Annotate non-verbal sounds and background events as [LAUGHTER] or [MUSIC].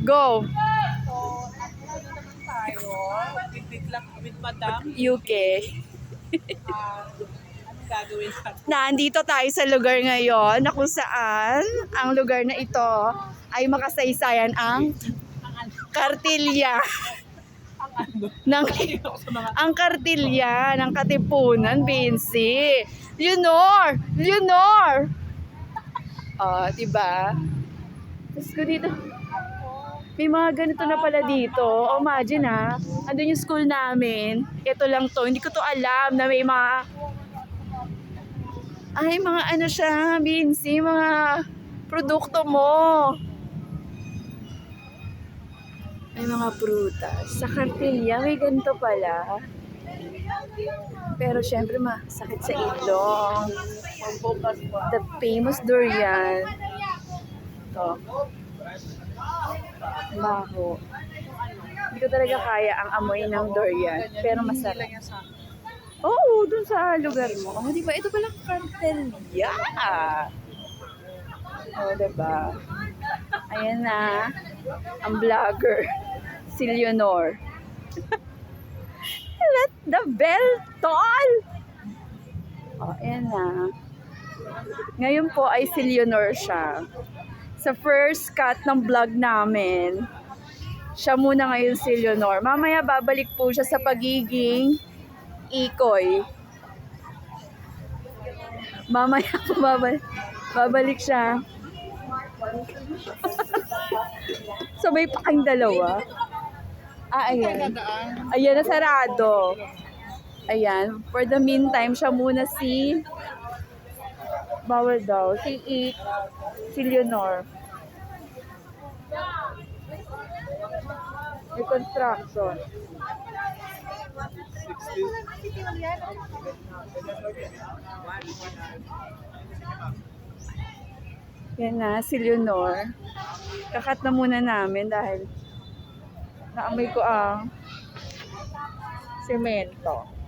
Go. So, ano naman tayo? With, with, with Madam, UK. anong gagawin natin? Nandito tayo sa lugar ngayon na kung saan ang lugar na ito ay makasaysayan ang kartilya Ang ng [LAUGHS] ang kartilya ng Katipunan, Vinci. Leonor! Leonor! Oh, diba? Tapos ko dito, may mga ganito na pala dito. Oh, imagine ha, andun yung school namin. Ito lang to, hindi ko to alam na may mga ay, mga ano siya, Vinci, mga produkto mo. May mga prutas. Sa kartilya, may ganito pala. Pero syempre, masakit sa ilong. The famous durian. Ito. Baho. Hindi ko talaga kaya ang amoy ng durian. Pero masarap. Oo, dun sa lugar mo. Oh, di ba? Ito palang kartelya. Oh, di ba? Ayan na. Ang vlogger. Si Leonor. [LAUGHS] Let the bell toll! Oh, ayan na. Ngayon po ay si Leonor siya. Sa first cut ng vlog namin, siya muna ngayon si Leonor. Mamaya babalik po siya sa pagiging ikoy. Mamaya po babalik, babalik siya. [LAUGHS] Sabay pa kayong dalawa. Ah, ayan. Ayan na sarado. Ayan. For the meantime, siya muna si... Bawal daw. Si I... Si Leonor. May construction. Yan na, si Leonor. Kakat na muna namin dahil naamoy ko ang semento.